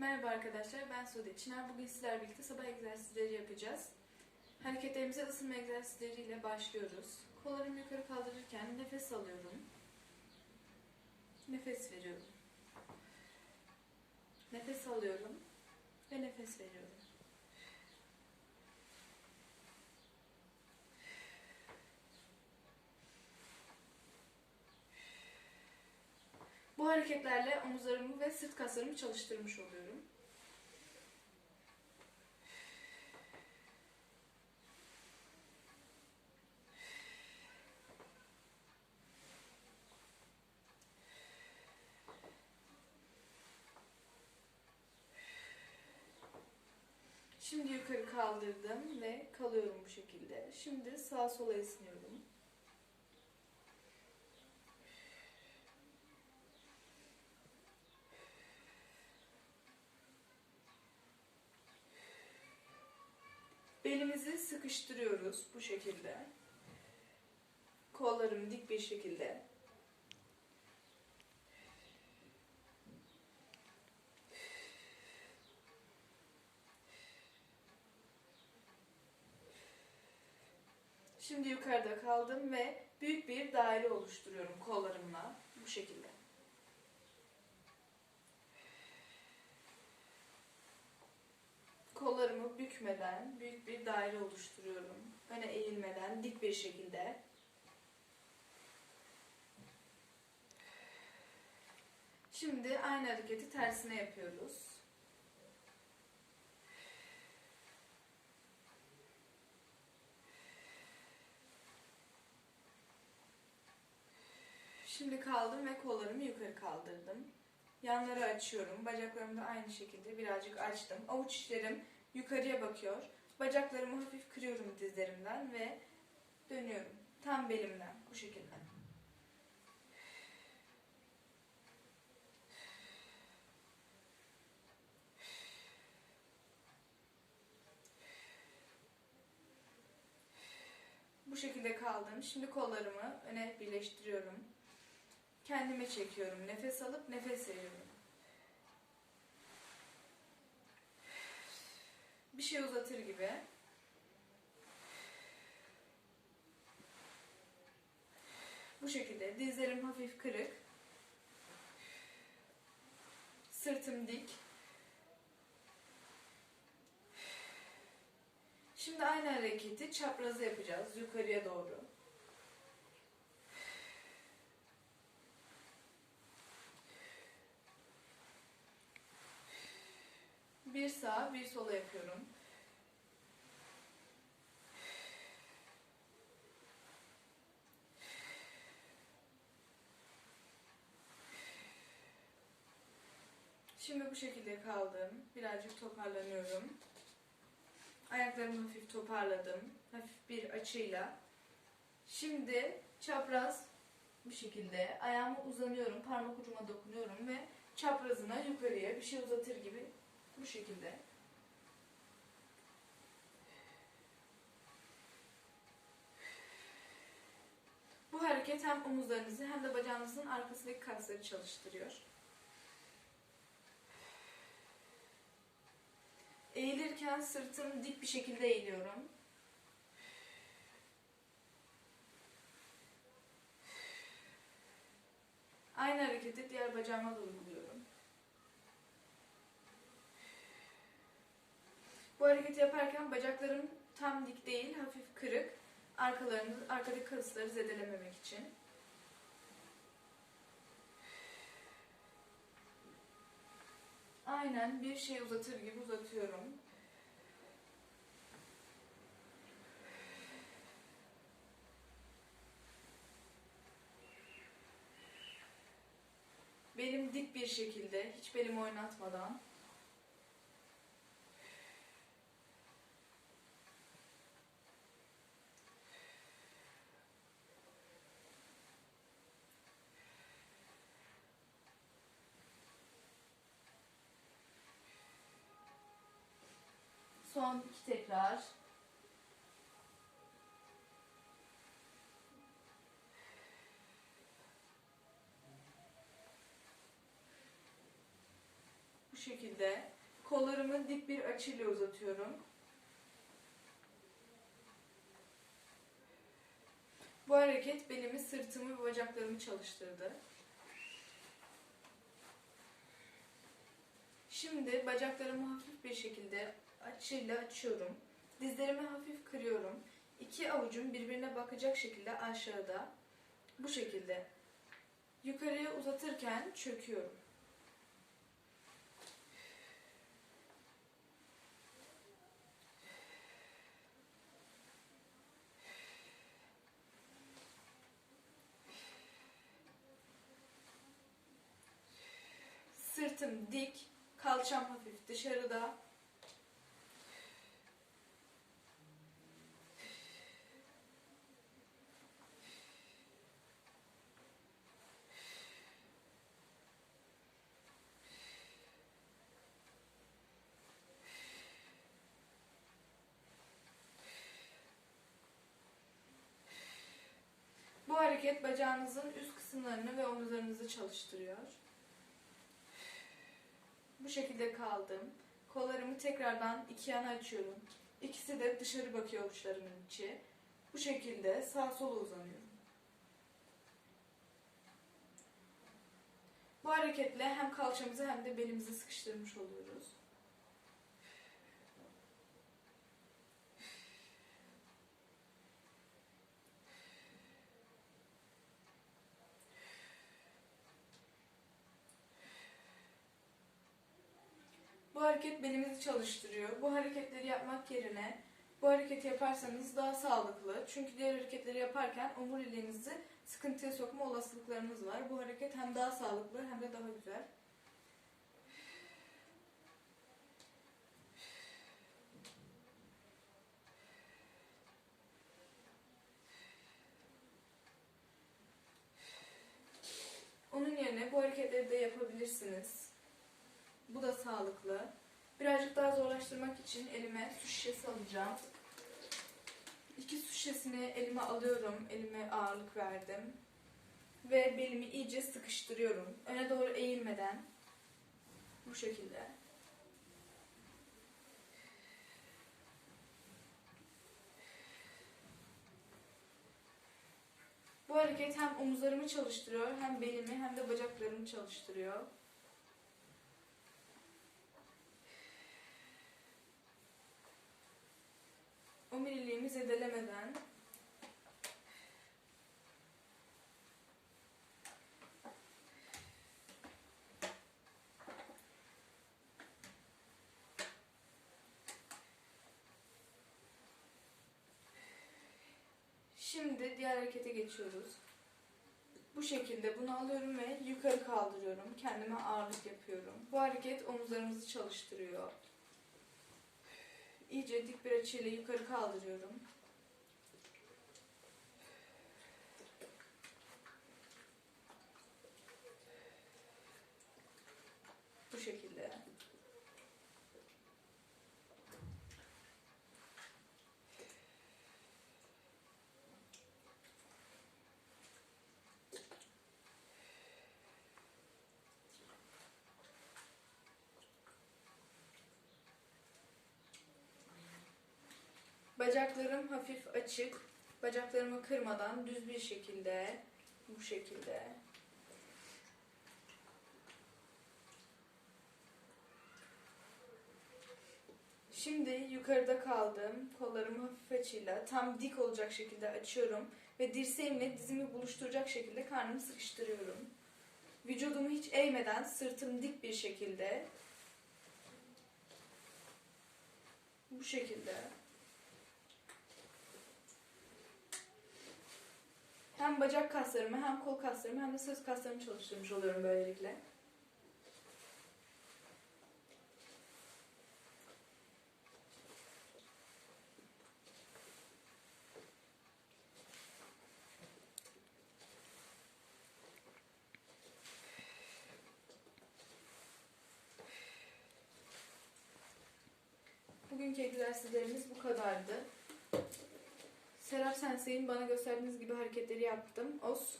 Merhaba arkadaşlar, ben Sude Çınar. Bugün sizlerle birlikte sabah egzersizleri yapacağız. Hareketlerimize ısınma egzersizleriyle başlıyoruz. Kollarımı yukarı kaldırırken nefes alıyorum. Nefes veriyorum. Nefes alıyorum ve nefes veriyorum. Hareketlerle omuzlarımı ve sırt kaslarımı çalıştırmış oluyorum. Şimdi yukarı kaldırdım ve kalıyorum bu şekilde. Şimdi sağa sola esniyorum. Belimizi sıkıştırıyoruz bu şekilde. Kollarım dik bir şekilde. Şimdi yukarıda kaldım ve büyük bir daire oluşturuyorum kollarımla bu şekilde. Bükmeden büyük bir daire oluşturuyorum. Öne eğilmeden dik bir şekilde. Şimdi aynı hareketi tersine yapıyoruz. Şimdi kaldım ve kollarımı yukarı kaldırdım. Yanları açıyorum. Bacaklarımı da aynı şekilde birazcık açtım. Avuç içlerim yukarıya bakıyor. Bacaklarımı hafif kırıyorum dizlerimden ve dönüyorum. Tam belimden bu şekilde. Bu şekilde kaldım. Şimdi kollarımı öne birleştiriyorum. Kendime çekiyorum. Nefes alıp nefes veriyorum. Bir şey uzatır gibi. Bu şekilde dizlerim hafif kırık. Sırtım dik. Şimdi aynı hareketi çaprazı yapacağız yukarıya doğru. Bir sağa bir sola yapıyorum. Şimdi bu şekilde kaldım. Birazcık toparlanıyorum. Ayaklarımı hafif toparladım. Hafif bir açıyla. Şimdi çapraz bu şekilde ayağımı uzanıyorum. Parmak ucuma dokunuyorum ve çaprazına yukarıya bir şey uzatır gibi bu şekilde. Bu hareket hem omuzlarınızı hem de bacağınızın arkasındaki kasları çalıştırıyor. Eğilirken sırtım dik bir şekilde eğiliyorum. Aynı hareketi diğer bacağıma da uyguluyorum. Bu hareketi yaparken bacaklarım tam dik değil, hafif kırık. Arkalarını, arkadaki kasları zedelememek için. Aynen bir şey uzatır gibi uzatıyorum. Belim dik bir şekilde, hiç belimi oynatmadan. Son iki tekrar. Şekilde kollarımı dik bir açıyla uzatıyorum. Bu hareket belimi, sırtımı ve bacaklarımı çalıştırdı. Şimdi bacaklarımı hafif bir şekilde açıyla açıyorum. Dizlerimi hafif kırıyorum. İki avucum birbirine bakacak şekilde aşağıda. Bu şekilde. Yukarıya uzatırken çöküyorum. Sırtım dik, kalçam hafif dışarıda. Bu hareket bacağınızın üst kısımlarını ve omuzlarınızı çalıştırıyor. Bu şekilde kaldım. Kollarımı tekrardan iki yana açıyorum. İkisi de dışarı bakıyor avuçlarımın içi. Bu şekilde sağ sola uzanıyorum. Bu hareketle hem kalçamızı hem de belimizi sıkıştırmış oluyoruz. Bu hareket belimizi çalıştırıyor. Bu hareketleri yapmak yerine bu hareketi yaparsanız daha sağlıklı. Çünkü diğer hareketleri yaparken omuriliğinizi sıkıntıya sokma olasılıklarınız var. Bu hareket hem daha sağlıklı hem de daha güzel. Onun yerine bu hareketleri de yapabilirsiniz. Bu da sağlıklı. Birazcık daha zorlaştırmak için elime su şişesi alacağım. İki su şişesini elime alıyorum. Elime ağırlık verdim. Ve belimi iyice sıkıştırıyorum. Öne doğru eğilmeden. Bu şekilde. Bu hareket hem omuzlarımı çalıştırıyor, hem belimi hem de bacaklarımı çalıştırıyor. Zedelemeden Şimdi diğer harekete geçiyoruz. Bu şekilde bunu alıyorum ve yukarı kaldırıyorum. Kendime ağırlık yapıyorum. Bu hareket omuzlarımızı çalıştırıyor. İyice dik bir açıyla yukarı kaldırıyorum. Bu şekilde. Bacaklarım hafif açık. Bacaklarımı kırmadan düz bir şekilde bu şekilde Şimdi yukarıda kaldım. Kollarımı hafif açıyla tam dik olacak şekilde açıyorum ve dirseğimle dizimi buluşturacak şekilde karnımı sıkıştırıyorum. Vücudumu hiç eğmeden sırtım dik bir şekilde bu şekilde hem bacak kaslarımı hem kol kaslarımı hem de sırt kaslarımı çalıştırmış oluyorum böylelikle. Bugünkü egzersizlerimiz bu kadardı. Serap Sensei'nin bana gösterdiğiniz gibi hareketleri yaptım. Os